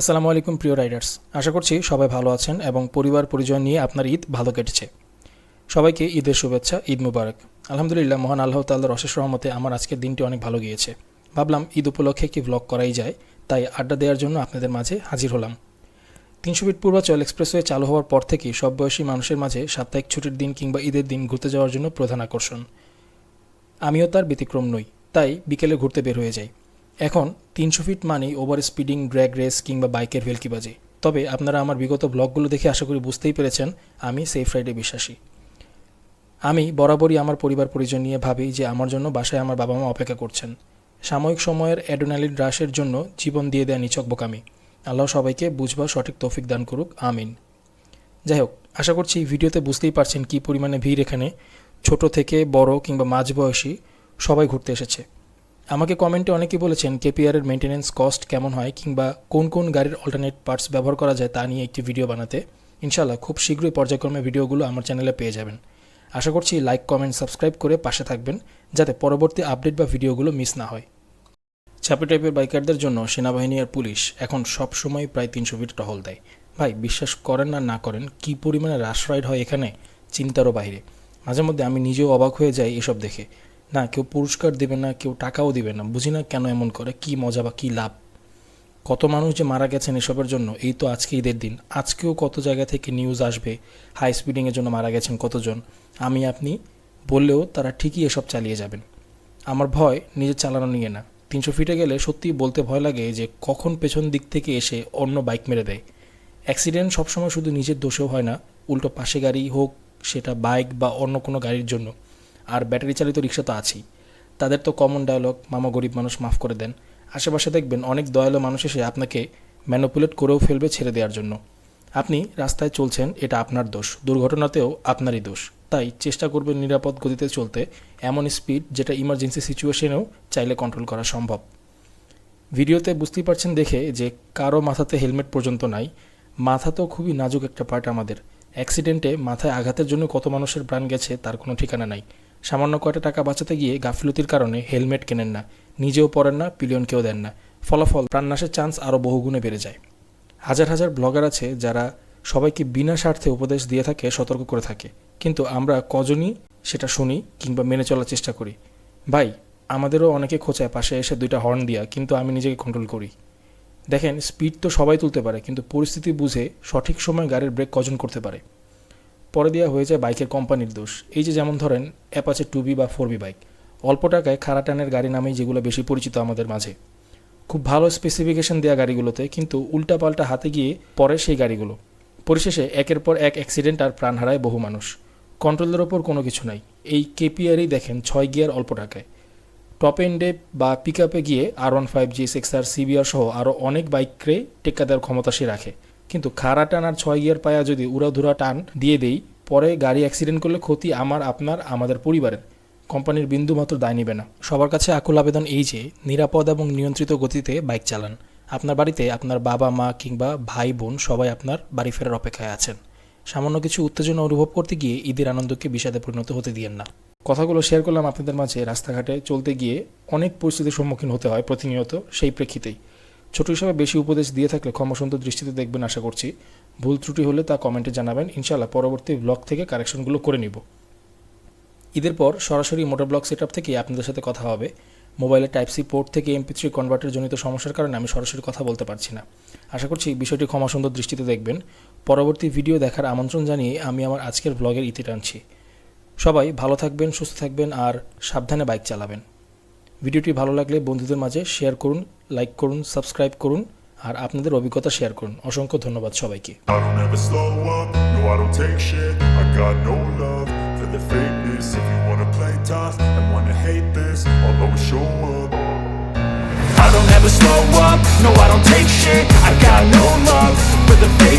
আসসালামু আলাইকুম, প্রিয় রাইডার্স। আশা করছি সবাই ভালো আছেন এবং পরিবার পরিজন নিয়ে আপনার ঈদ ভালো কেটেছে। সবাইকে ঈদের শুভেচ্ছা, ঈদ মুবারক। আলহামদুলিল্লাহ, মহান আল্লাহ তাল্লাহর অশেষ রহমতে আমার আজকের দিনটি অনেক ভালো গিয়েছে। ভাবলাম ঈদ উপলক্ষে কি ভ্লগ করাই যায়, তাই আড্ডা দেওয়ার জন্য আপনাদের মাঝে হাজির হলাম। তিনশো ফিট পূর্বাচল এক্সপ্রেসওয়ে চালু হওয়ার পর থেকেই সব বয়সী মানুষের মাঝে সাপ্তাহিক ছুটির দিন কিংবা ঈদের দিন ঘুরতে যাওয়ার জন্য প্রধান আকর্ষণ। আমিও তার ব্যতিক্রম নই, তাই বিকেলে ঘুরতে বের হয়ে যাই। এখন তিনশো ফিট মানেই ওভার স্পিডিং ড্র্যাগ রেস কিংবা বাইকের ভেলকিবাজি তবে আপনারা আমার বিগত ব্লগগুলো দেখে আশা করি বুঝতেই পেরেছেন, আমি সেফ রাইডে বিশ্বাসী। আমি বরাবরই আমার পরিবার পরিজন নিয়ে ভাবি যে আমার জন্য বাসায় আমার বাবা মা অপেক্ষা করছেন। সাময়িক সময়ের অ্যাডোনালিন হ্রাসের জন্য জীবন দিয়ে দেয়া নিচক বোকামি। আল্লাহ সবাইকে বুঝবার সঠিক তৌফিক দান করুক, আমিন। যাই হোক, আশা করছি ভিডিওতে বুঝতেই পারছেন কী পরিমাণে ভিড় এখানে। ছোট থেকে বড় কিংবা মাঝবয়সী সবাই ঘুরতে এসেছে। আমাকে কমেন্টে অনেকে বলেছেন কেপিআরের মেনটেন্যান্স কস্ট কেমন হয় কিংবা কোন কোন গাড়ির অল্টারনেট পার্টস ব্যবহার করা যায় তা নিয়ে একটি ভিডিও বানাতে। ইনশাল্লাহ খুব শীঘ্রই পর্যায়ক্রমে ভিডিওগুলো আমার চ্যানেলে পেয়ে যাবেন। আশা করছি লাইক কমেন্ট সাবস্ক্রাইব করে পাশে থাকবেন, যাতে পরবর্তী আপডেট বা ভিডিওগুলো মিস না হয়। ছাপি টাইপের বাইকারদের জন্য সেনাবাহিনী আর পুলিশ এখন সব সময় প্রায় তিনশো ফিট টহল দেয়। ভাই, বিশ্বাস করেন না না করেন, কী পরিমাণে রাশ রাইড হয় এখানে, চিন্তারও বাইরে। মাঝে মধ্যে আমি নিজেও অবাক হয়ে যাই এসব দেখে। না, কেউ পুরস্কার দেবে না, কেউ টাকাও দেবে না। বুঝি না কেন এমন করে, কি মজা বা কী লাভ? কত মানুষ যে মারা গেছেন এসবের জন্য, এই তো আজকে ঈদের দিন। আজকেও কত জায়গা থেকে নিউজ আসবে হাই স্পিডিংয়ের জন্য মারা গেছেন কতজন? আমি, আপনি বললেও তারা ঠিকই এসব চালিয়ে যাবেন। আমার ভয়, নিজের চালানো নিয়ে না। তিনশো ফিটে গেলে সত্যিই বলতে ভয় লাগে যে কখন পেছন দিক থেকে এসে অন্য বাইক মেরে দেয়। অ্যাক্সিডেন্ট সবসময় শুধু নিজের দোষেও হয় না, উল্টো পাশে গাড়ি হোক, সেটা বাইক বা অন্য কোনো গাড়ির জন্য। আর ব্যাটারি চালিত রিক্সা তো আছেই। তাদের তো কমন ডায়লগ মামা গরিব মানুষ মাফ করে দেন। আশেপাশে দেখবেন অনেক দয়ালু মানুষ এসে আপনাকে ম্যানুপুলেট করেও ফেলবে ছেড়ে দেওয়ার জন্য। আপনি রাস্তায় চলছেন, এটা আপনার দোষ। দুর্ঘটনাতেও আপনারই দোষ। তাই চেষ্টা করবেন নিরাপদ গতিতে চলতে, এমন স্পিড যেটা ইমার্জেন্সি সিচুয়েশনেও চাইলে কন্ট্রোল করা সম্ভব। ভিডিওতে বুঝতেই পারছেন দেখে যে কারও মাথাতে হেলমেট পর্যন্ত নাই। মাথা তো খুবই নাজুক একটা পার্ট আমাদের। অ্যাক্সিডেন্টে মাথায় আঘাতের জন্য কত মানুষের প্রাণ গেছে তার কোনো ঠিকানা নাই। সামান্য কয়টা টাকা বাঁচাতে গিয়ে গাফিলতির কারণে হেলমেট কেনেন না, নিজেও পরেন না, পিলিয়নকেও দেন না। ফলাফল প্রাণনাশের চান্স আরও বহুগুণে বেড়ে যায়। হাজার হাজার ব্লগার আছে যারা সবাইকে বিনা স্বার্থে উপদেশ দিয়ে থাকে, সতর্ক করে থাকে। কিন্তু আমরা কজনই সেটা শুনি কিংবা মেনে চলার চেষ্টা করি। ভাই, আমাদেরও অনেকে খোঁচায় পাশে এসে দুইটা হর্ন দিয়া, কিন্তু আমি নিজেকে কন্ট্রোল করি। দেখেন স্পিড তো সবাই তুলতে পারে, কিন্তু পরিস্থিতি বুঝে সঠিক সময় গাড়ির ব্রেক কজন করতে পারে। পরে দেওয়া হয়ে যায় বাইকের কোম্পানির দোষ। এই যে যেমন ধরেন, অ্যাপাচে টু বি বা ফোর বি বাইক। অল্প টাকায় খারা টানের গাড়ি নামেই যেগুলো বেশি পরিচিত আমাদের মাঝে। খুব ভালো স্পেসিফিকেশন দেওয়া গাড়িগুলোতে কিন্তু উল্টাপাল্টা হাতে গিয়ে পরে সেই গাড়িগুলো। পরিশেষে একের পর এক অ্যাক্সিডেন্ট আর প্রাণ হারায় বহু মানুষ। কন্ট্রোলের ওপর কোনো কিছু নাই। এই কেপিআরই দেখেন ছয় গিয়ার অল্প টাকায়। টপ এন্ডে বা পিক আপে গিয়ে R one five G six R CBR সহ আরও অনেক বাইককে টেক্কা দেওয়ার ক্ষমতা সে রাখে। কিন্তু খাড়া টান আর ছয় গিয়ার পায়া যদি উড়াধুরা টান দিয়ে দেই, পরে গাড়ি অ্যাক্সিডেন্ট করলে ক্ষতি আমার, আপনার, আমাদের পরিবারের। কোম্পানির বিন্দু মাত্র দায় নেবে না। সবার কাছে আকুল আবেদন এই যে, নিরাপদ এবং নিয়ন্ত্রিত গতিতে বাইক চালান। আপনার বাড়িতে আপনার বাবা, মা কিংবা ভাই, বোন সবাই আপনার বাড়ি ফেরার অপেক্ষায় আছেন। সামান্য কিছু উত্তেজনা অনুভব করতে গিয়ে ঈদের আনন্দকে বিষাদে পরিণত হতে দিয়েন না। কথাগুলো শেয়ার করলাম আপনাদের মাঝে রাস্তাঘাটে চলতে গিয়ে অনেক পরিস্থিতির সম্মুখীন হতে হয় প্রতিনিয়ত সেই প্রেক্ষিতেই। ছোট হিসাবে বেশি উপদেশ দিয়ে থাকলে ক্ষমাসুন্দর দৃষ্টিতে দেখবেন আশা করছি। ভুল ত্রুটি হলে তা কমেন্টে জানাবেন। ইনশাআল্লাহ পরবর্তী ব্লগ থেকে কারেকশনগুলো করে নিব। ঈদের পর সরাসরি মোটর ব্লগ সেট থেকে আপনাদের সাথে কথা হবে। মোবাইলের টাইপ সি পোর্ট থেকে এমপি থ্রি কনভার্টার জনিত সমস্যার কারণে আমি সরাসরি কথা বলতে পারছি না। আশা করছি বিষয়টি ক্ষমাসুন্দর দৃষ্টিতে দেখবেন। পরবর্তী ভিডিও দেখার আমন্ত্রণ জানিয়ে আমি আমার আজকের ব্লগের ইতি টানছি। সবাই ভালো থাকবেন, সুস্থ থাকবেন আর সাবধানে বাইক চালাবেন। ভিডিওটি ভালো লাগলে বন্ধুদের মাঝে শেয়ার করুন। লাইক করুন সাবস্ক্রাইব করুন আর আপনাদের অভিজ্ঞতা শেয়ার করুন অসংখ্য ধন্যবাদ সবাইকে I don't ever slow up, no I don't take shit I got no love for the fakeness